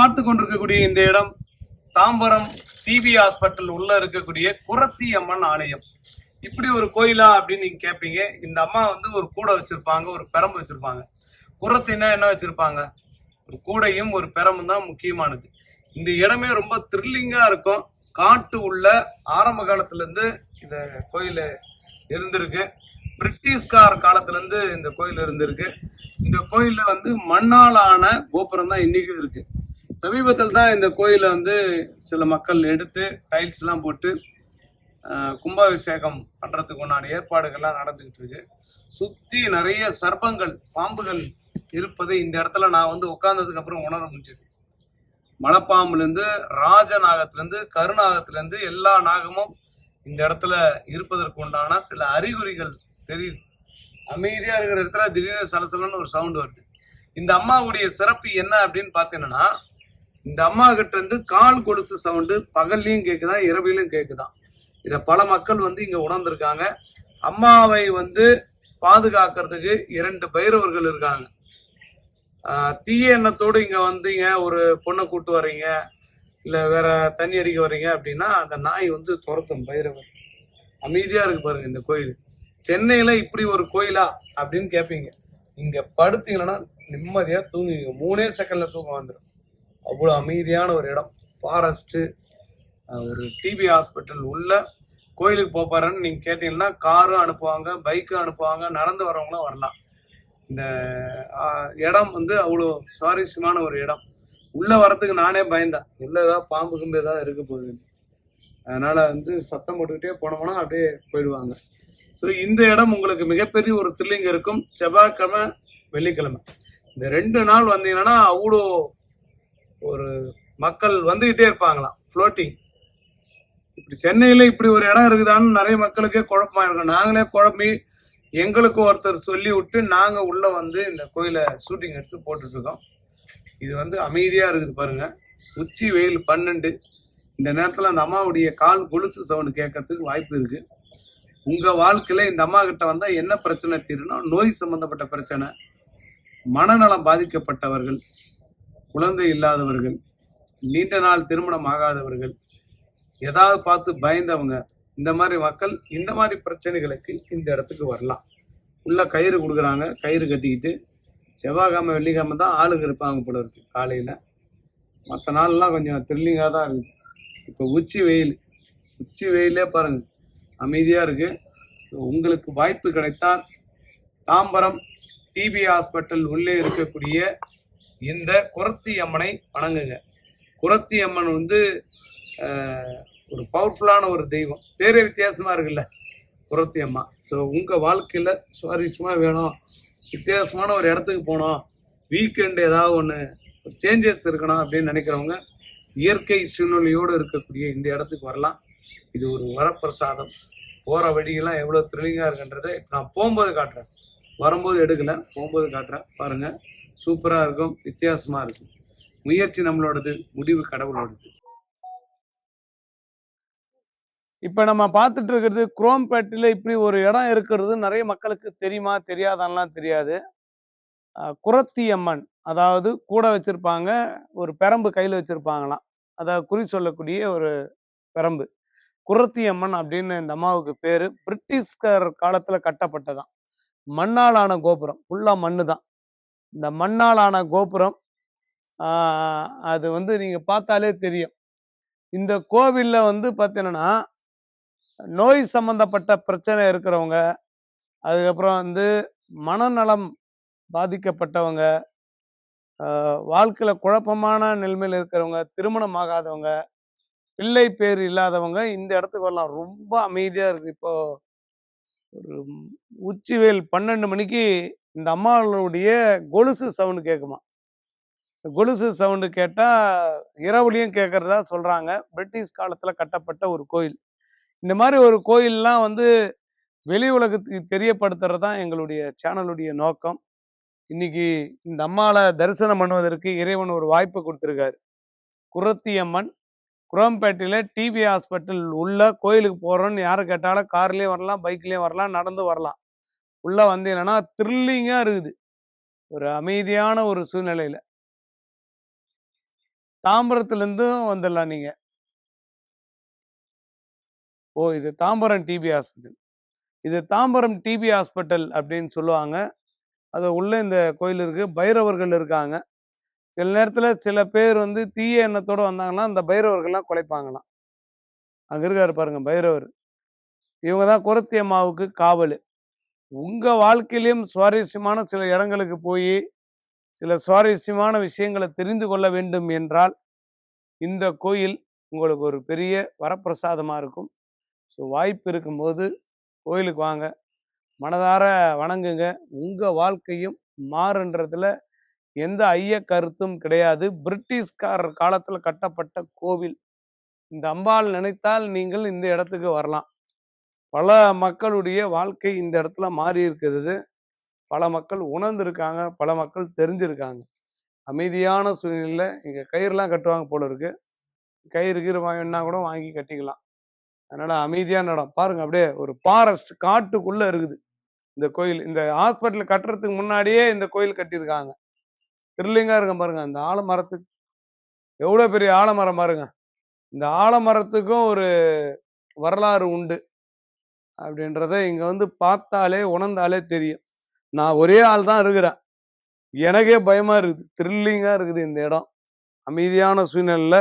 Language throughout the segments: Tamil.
பார்த்து கொண்டிருக்கக்கூடிய இந்த இடம் தாம்பரம் டிபி ஹாஸ்பிட்டல் உள்ள இருக்கக்கூடிய குரத்தி அம்மன் ஆலயம். இப்படி ஒரு கோயிலா அப்படின்னு நீங்க கேட்பீங்க இந்த அம்மா வந்து ஒரு கூடை வச்சிருப்பாங்க ஒரு பெரம்பு வச்சிருப்பாங்க. குரத்தினா என்ன வச்சிருப்பாங்க? ஒரு கூடையும் ஒரு பெரம்பும் தான் முக்கியமானது. இந்த இடமே ரொம்ப த்ரில்லிங்கா இருக்கும். காட்டு உள்ள ஆரம்ப காலத்துல இருந்து இந்த கோயில் இருந்திருக்கு. பிரிட்டிஷ்கார காலத்துல இருந்து இந்த கோயில் இருந்திருக்கு. இந்த கோயில்ல வந்து மண்ணால் ஆன கோபுரம் தான் இன்னைக்கும் இருக்கு. சமீபத்தில் தான் இந்த கோயிலை வந்து சில மக்கள் எடுத்து டைல்ஸ் எல்லாம் போட்டு கும்பாபிஷேகம் பண்றதுக்கு உண்டான ஏற்பாடுகள்லாம் நடந்துகிட்டு இருக்கு. சுத்தி நிறைய சர்ப்பங்கள் பாம்புகள் இருப்பதை இந்த இடத்துல நான் வந்து உட்கார்ந்ததுக்கு அப்புறம் உணர முடிஞ்சது. மலைப்பாம்புலேருந்து இருந்து ராஜநாகத்துல எல்லா நாகமும் இந்த இடத்துல இருப்பதற்கு உண்டான சில அறிகுறிகள் தெரியுது. அமைதியா இருக்கிற இடத்துல திடீர்னு சலசலன்னு ஒரு சவுண்ட் வருது. இந்த அம்மாவுடைய சிறப்பு என்ன அப்படின்னு பார்த்தீங்கன்னா இந்த அம்மா கிட்ட இருந்து கால் கொலுசு சவுண்டு பகல்லையும் கேட்குதான் இரவிலும் கேட்குதான் இதை பல மக்கள் வந்து இங்கே உணர்ந்திருக்காங்க. அம்மாவை வந்து பாதுகாக்கிறதுக்கு இரண்டு பைரவர்கள் இருக்காங்க. தீய எண்ணத்தோடு இங்கே வந்தீங்க ஒரு பொண்ணை கூட்டு வர்றீங்க இல்லை வேற தண்ணி அடிக்க வர்றீங்க அப்படின்னா அந்த நாய் வந்து துரத்தும் பைரவர். அமைதியாக இருக்கு பாருங்க இந்த கோயில். சென்னையில் இப்படி ஒரு கோயிலா அப்படின்னு கேட்பீங்க இங்கே படுத்தீங்கன்னா நிம்மதியாக தூங்குவீங்க. மூணே செகண்டில் தூக்கம் வந்துடும் அவ்வளோ அமைதியான ஒரு இடம். ஃபாரஸ்ட்டு ஒரு டிபி ஹாஸ்பிட்டல் உள்ள கோயிலுக்கு போப்பாருன்னு நீங்கள் கேட்டீங்கன்னா காரும் அனுப்புவாங்க பைக்கும் அனுப்புவாங்க நடந்து வரவங்களும் வரலாம். இந்த இடம் வந்து அவ்வளோ சுவாரஸ்யமான ஒரு இடம். உள்ளே வரத்துக்கு நானே பயந்தேன். உள்ள ஏதாவது பாம்பு கும்பு ஏதாவது இருக்க போகுது. அதனால் வந்து சத்தம் போட்டுக்கிட்டே போனோம்னா அப்படியே போயிடுவாங்க. ஸோ இந்த இடம் உங்களுக்கு மிகப்பெரிய ஒரு த்ரில்லிங் இருக்கும். செவ்வாய்க்கிழமை வெள்ளிக்கிழமை. இந்த ரெண்டு நாள் வந்தீங்கன்னா அவ்வளோ ஒரு மக்கள் வந்துகிட்டே இருப்பாங்களாம் ஃப்ளோட்டிங் இப்படி சென்னையில் இப்படி ஒரு இடம் இருக்குதான்னு நிறைய மக்களுக்கே குழப்பமாக இருக்கும். நாங்களே குழப்பி எங்களுக்கு ஒருத்தர் சொல்லி விட்டு நாங்கள் உள்ளே வந்து இந்த கோயிலை ஷூட்டிங் எடுத்து போட்டுட்ருக்கோம் இது வந்து அமைதியாக இருக்குது பாருங்கள் உச்சி வெயில் பன்னெண்டு. இந்த நேரத்தில் அந்த அம்மாவுடைய கால் கொலுசு சவுண்டு கேட்கறதுக்கு வாய்ப்பு இருக்குது உங்கள் வாழ்க்கையில் இந்த அம்மா கிட்ட வந்தால் என்ன பிரச்சனை தீருனா நோய் சம்மந்தப்பட்ட பிரச்சனை மனநலம் பாதிக்கப்பட்டவர்கள் குழந்தை இல்லாதவர்கள் நீண்ட நாள் திருமணம் ஆகாதவர்கள் ஏதாவது பார்த்து பயந்தவங்க இந்த மாதிரி மக்கள் இந்த மாதிரி பிரச்சனைகளுக்கு இந்த இடத்துக்கு வரலாம். உள்ள கயிறு கொடுக்குறாங்க கயிறு கட்டிக்கிட்டு செவ்வாய்க்கிழமை வெள்ளிக்கிழமை தான் ஆளுங்க இருப்பாங்க போல இருக்கு காலையில். மற்ற நாள்லாம் கொஞ்சம் த்ரில்லிங்காக தான் இருக்குது இப்போ உச்சி வெயில் உச்சி வெயிலே பாருங்க அமைதியாக இருக்குது உங்களுக்கு வாய்ப்பு கிடைத்தால் தாம்பரம் டிபி ஹாஸ்பிட்டல் உள்ளே இருக்கக்கூடிய இந்த குரத்தி அம்மனை வணங்குங்க. குரத்தி அம்மன் வந்து ஒரு பவர்ஃபுல்லான ஒரு தெய்வம். பேரே வித்தியாசமாக இருக்குல்ல குரத்தி அம்மா. ஸோ உங்கள் வாழ்க்கையில் சுவாரஸ்யமாக வேணும் வித்தியாசமான ஒரு இடத்துக்கு போகணும் வீக்கெண்டு ஏதாவது ஒன்று ஒரு சேஞ்சஸ் இருக்கணும் அப்படின்னு நினைக்கிறவங்க இயற்கை சூழ்நிலையோடு இருக்கக்கூடிய இந்த இடத்துக்கு வரலாம். இது ஒரு வரப்பிரசாதம். போகிற வழியெல்லாம் எவ்வளோ த்ரில்லிங்காக இருக்குன்றதை இப்போ நான் போகும்போது காட்டுறேன். வரும்போது எடுக்கல போகும்போது காட்டுறேன். பாருங்கள் சூப்பராக இருக்கும் வித்தியாசமாக இருக்கும். முயற்சி நம்மளோடது முடிவு கடவுளோடது. இப்போ நம்ம பார்த்துட்டு இருக்கிறது குரோம்பேட்டில் இப்படி ஒரு இடம் இருக்கிறது நிறைய மக்களுக்கு தெரியுமா தெரியாதான்லாம் தெரியாது. குரத்தி அம்மன் அதாவது கூட வச்சுருப்பாங்க ஒரு பெரம்பு கையில் வச்சுருப்பாங்களாம். அதாவது குறி சொல்லக்கூடிய ஒரு பெரம்பு. குரத்தி அம்மன் அப்படின்னு இந்த அம்மாவுக்கு பேர். பிரிட்டிஷ்கர் காலத்தில் கட்டப்பட்டதான். மண்ணால் மண்ணாலான கோபுரம் ஃபுல்லாக மண்ணு தான் இந்த மண்ணாலான கோபுரம் அது வந்து நீங்கள் பார்த்தாலே தெரியும். இந்த கோவில்ல வந்து பார்த்தீங்கன்னா நோய் சம்பந்தப்பட்ட பிரச்சனை இருக்கிறவங்க அதுக்கப்புறம் வந்து மனநலம் பாதிக்கப்பட்டவங்க வாழ்க்கையில் குழப்பமான நிலைமையில் இருக்கிறவங்க திருமணம் ஆகாதவங்க பிள்ளை பேர் இல்லாதவங்க இந்த இடத்துக்கு வரலாம் ரொம்ப அமைதியாக இருக்குது இப்போது ஒரு உச்சிவேல் பன்னெண்டு மணிக்கு இந்த அம்மாவுடைய கொலுசு சவுண்டு கேட்குமா கொலுசு சவுண்டு கேட்டால் இரவுலையும் கேட்குறதா சொல்கிறாங்க பிரிட்டிஷ் காலத்தில் கட்டப்பட்ட ஒரு கோயில். இந்த மாதிரி ஒரு கோயில்லாம் வந்து வெளி உலகத்துக்கு தெரியப்படுத்துறது தான் எங்களுடைய சேனலுடைய நோக்கம். இன்னைக்கு இந்த அம்மாவை தரிசனம் பண்ணுவதற்கு இறைவன் ஒரு வாய்ப்பு கொடுத்துருக்காரு. குரத்தி அம்மன் டிவி ஹாஸ்பிட்டல் உள்ள கோயிலுக்கு போகிறோன்னு யார் கேட்டாலும் கார்லேயும் வரலாம் பைக்லேயும் வரலாம் நடந்து வரலாம். உள்ளே வந்தீங்கன்னா த்ரில்லிங்காக இருக்குது. ஒரு அமைதியான ஒரு சூழ்நிலையில். தாம்பரத்துலேருந்தும் வந்துடலாம் நீங்கள் ஓ இது தாம்பரம் டிபி ஹாஸ்பிட்டல் இது தாம்பரம் டிபி ஹாஸ்பிட்டல் அப்படின்னு சொல்லுவாங்க. அது உள்ளே இந்த கோயில் இருக்குது பைரவர்கள் இருக்காங்க. சில நேரத்தில் சில பேர் வந்து தீய எண்ணத்தோடு வந்தாங்கன்னா அந்த பைரவர்கள்லாம் குலைப்பாங்களாம். அங்கே இருக்காரு பாருங்கள் பைரவர். இவங்க தான் குரத்தியம்மாவுக்கு காவல். உங்கள் வாழ்க்கையிலையும் சுவாரஸ்யமான சில இடங்களுக்கு போய் சில சுவாரஸ்யமான விஷயங்களை தெரிந்து கொள்ள வேண்டும் என்றால் இந்த கோயில் உங்களுக்கு ஒரு பெரிய வரப்பிரசாதமாக இருக்கும். ஸோ வாய்ப்பு இருக்கும்போது கோயிலுக்கு வாங்க. மனதார வணங்குங்க. உங்கள் வாழ்க்கையும் மாறுன்றதுல எந்த ஐய கருத்தும் கிடையாது. பிரிட்டிஷ்காரர் காலத்தில் கட்டப்பட்ட கோவில். இந்த அம்பாள் நினைத்தால் நீங்கள் இந்த இடத்துக்கு வரலாம். பல மக்களுடைய வாழ்க்கை இந்த இடத்துல மாறி இருக்கிறது. பல மக்கள் உணர்ந்திருக்காங்க பல மக்கள் தெரிஞ்சிருக்காங்க. அமைதியான சூழ்நிலையில் இங்கே கயிறுலாம் கட்டுவாங்க போல இருக்கு. கயிறு கீறு வாங்கினா கூட வாங்கி கட்டிக்கலாம். அதனால அமைதியான இடம் பாருங்க அப்படியே ஒரு ஃபாரஸ்ட் காட்டுக்குள்ள இருக்குது. இந்த கோயில் இந்த ஹாஸ்பிட்டல் கட்டுறதுக்கு முன்னாடியே இந்த கோயில் கட்டியிருக்காங்க. த்ரில்லிங்காக இருக்க பாருங்க அந்த ஆலமரத்துக்கு. எவ்வளோ பெரிய ஆலமரம் பாருங்க இந்த ஆலமரத்துக்கும் ஒரு வரலாறு உண்டு. அப்படின்றத இங்கே வந்து பார்த்தாலே உணர்ந்தாலே தெரியும். நான் ஒரே ஆள் தான் இருக்கிறேன். எனக்கே பயமாக இருக்குது. த்ரில்லிங்காக இருக்குது இந்த இடம். அமைதியான சூழ்நிலையில்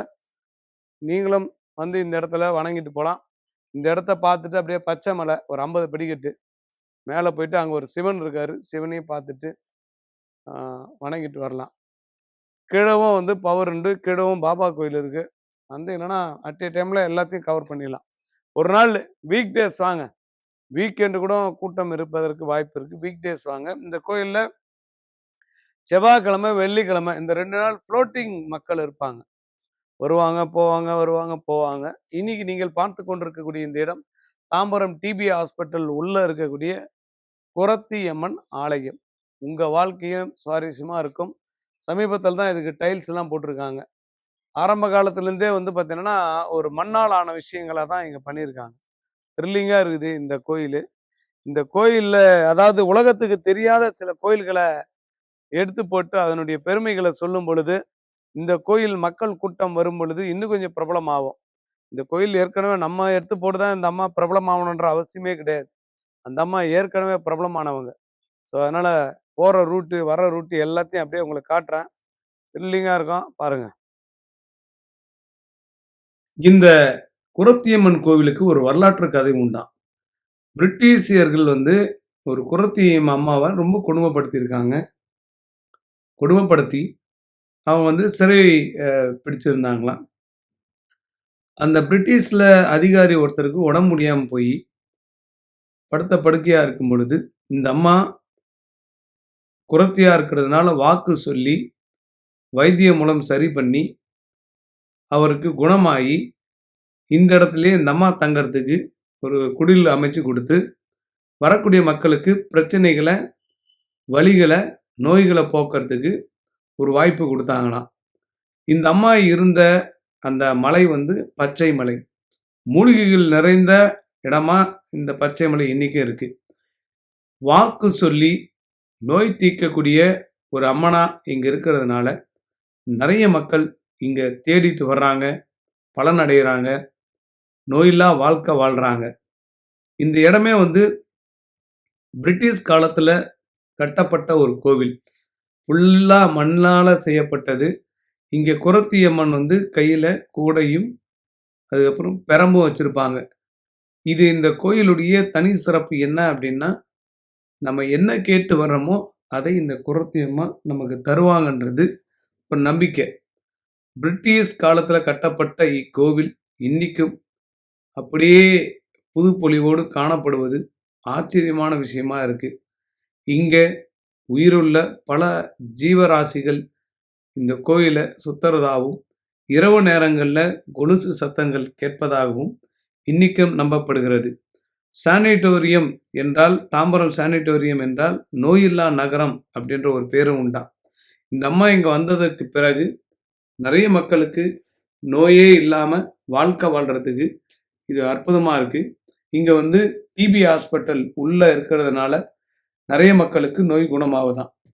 நீங்களும் வந்து இந்த இடத்துல வணங்கிட்டு போகலாம் இந்த இடத்த பார்த்துட்டு அப்படியே பச்சை மலை ஒரு ஐம்பது படிக்கட்டு. மேலே போயிட்டு அங்கே ஒரு சிவன் இருக்காரு. சிவனையும் பார்த்துட்டு வணங்கிட்டு வரலாம். கீழவும் வந்து பவர் உண்டு. கீழவும் பாபா கோயில் இருக்குது வந்து என்னென்னா அட் ஏ டைமில் எல்லாத்தையும் கவர் பண்ணிடலாம். ஒரு நாள் வீக் டேஸ் வாங்க. வீக்கெண்டு கூட கூட்டம் இருப்பதற்கு வாய்ப்பு இருக்குது வீக் டேஸ் வாங்க. இந்த கோயிலில் செவ்வாய்க்கிழமை வெள்ளிக்கிழமை இந்த ரெண்டு நாள் ஃப்ளோட்டிங் மக்கள் இருப்பாங்க. வருவாங்க போவாங்க வருவாங்க போவாங்க. இன்னைக்கு நீங்கள் பார்த்து கொண்டிருக்கக்கூடிய இந்த இடம் தாம்பரம் டிபி ஹாஸ்பிட்டல் உள்ளே இருக்கக்கூடிய குரத்தியம்மன் ஆலயம். உங்கள் வாழ்க்கையும் சுவாரஸ்யமாக இருக்கும். சமீபத்தில் தான் இதுக்கு டைல்ஸ்லாம் போட்டிருக்காங்க. ஆரம்ப காலத்துலேருந்தே வந்து பார்த்தீங்கன்னா ஒரு மண்ணால் ஆன விஷயங்களாக தான் இங்கே பண்ணியிருக்காங்க. த்ரில்லிங்காக இருக்குது இந்த கோயில். இந்த கோயிலில் அதாவது உலகத்துக்கு தெரியாத சில கோயில்களை எடுத்து போட்டு அதனுடைய பெருமைகளை சொல்லும் பொழுது இந்த கோயில் மக்கள் கூட்டம் வரும் பொழுது இன்னும் கொஞ்சம் பிரபலமாகும். இந்த கோயில் ஏற்கனவே நம்ம எடுத்து போட்டு தான் இந்த அம்மா பிரபலமாகணுன்ற அவசியமே கிடையாது. அந்த அம்மா ஏற்கனவே பிரபலமானவங்க. ஸோ அதனால் போகிற ரூட்டு வர ரூட்டு எல்லாத்தையும் அப்படியே உங்களுக்கு காட்டுறேன். த்ரில்லிங்காக இருக்கும். பாருங்கள் இந்த குரத்தியம்மன் கோவிலுக்கு ஒரு வரலாற்று கதை உண்டாம். பிரிட்டிஷியர்கள் வந்து ஒரு குரத்தியம் அம்மாவை ரொம்ப கொடுமைப்படுத்தியிருக்காங்க. கொடுமைப்படுத்தி அவங்க வந்து சிறை பிடிச்சிருந்தாங்களாம். அந்த பிரிட்டிஷில் அதிகாரி ஒருத்தருக்கு உடம்பு முடியாமல் போய் படுத்த படுக்கையாக இருக்கும் பொழுது இந்த அம்மா குரத்தியாக இருக்கிறதுனால வாக்கு சொல்லி வைத்தியம் மூலம் சரி பண்ணி அவருக்கு குணமாகி இந்த இடத்துலயே இந்த அம்மா தங்கறதுக்கு ஒரு குடில் அமைச்சு கொடுத்து வரக்கூடிய மக்களுக்கு பிரச்சனைகளை வழிகளை நோய்களை போக்குறதுக்கு ஒரு வாய்ப்பு கொடுத்தாங்களாம். இந்த அம்மா இருந்த அந்த மலை வந்து பச்சை மலை. மூலிகைகள் நிறைந்த இடமா இந்த பச்சை மலை இன்னைக்கும் இருக்கு. வாக்கு சொல்லி நோய் தீர்க்கக்கூடிய ஒரு அம்மனா இங்க இருக்கிறதுனால நிறைய மக்கள் இங்க தேடிட்டு வர்றாங்க பலன் அடைகிறாங்க நோயில்லா வாழ்க்கை வாழ்கிறாங்க இந்த இடமே வந்து பிரிட்டிஷ் காலத்தில் கட்டப்பட்ட ஒரு கோவில். ஃபுல்லாக மண்ணால் செய்யப்பட்டது. இங்கே குரத்தியம்மன் வந்து கையில் கூடையும் அதுக்கப்புறம் பெரம்பும் வச்சுருப்பாங்க. இது இந்த கோயிலுடைய தனி சிறப்பு என்ன அப்படின்னா நம்ம என்ன கேட்டு வர்றோமோ அதை இந்த குரத்தியம்மன் நமக்கு தருவாங்கன்றது ஒரு நம்பிக்கை. பிரிட்டிஷ் காலத்தில் கட்டப்பட்ட இக்கோவில் இன்றைக்கும் அப்படியே புதுப்பொலிவோடு காணப்படுவது ஆச்சரியமான விஷயமா இருக்கு. இங்க உயிருள்ள பல ஜீவராசிகள் இந்த கோயிலை சுத்துறதாகவும் இரவு நேரங்களில் கொலுசு சத்தங்கள் கேட்பதாகவும் இன்னிக்கும் நம்பப்படுகிறது. சானிட்டோரியம் என்றால் தாம்பரம் சானிட்டோரியம் என்றால் நோயில்லா நகரம் அப்படின்ற ஒரு பேரும் உண்டா. இந்த அம்மா இங்கே வந்ததற்கு பிறகு நிறைய மக்களுக்கு நோயே இல்லாமல் வாழ்க்கை வாழ்கிறதுக்கு இது அற்புதமாக இருக்குது இங்கே வந்து டிபி ஹாஸ்பிட்டல் உள்ளே இருக்கிறதுனால நிறைய மக்களுக்கு நோய் குணமாகுதான்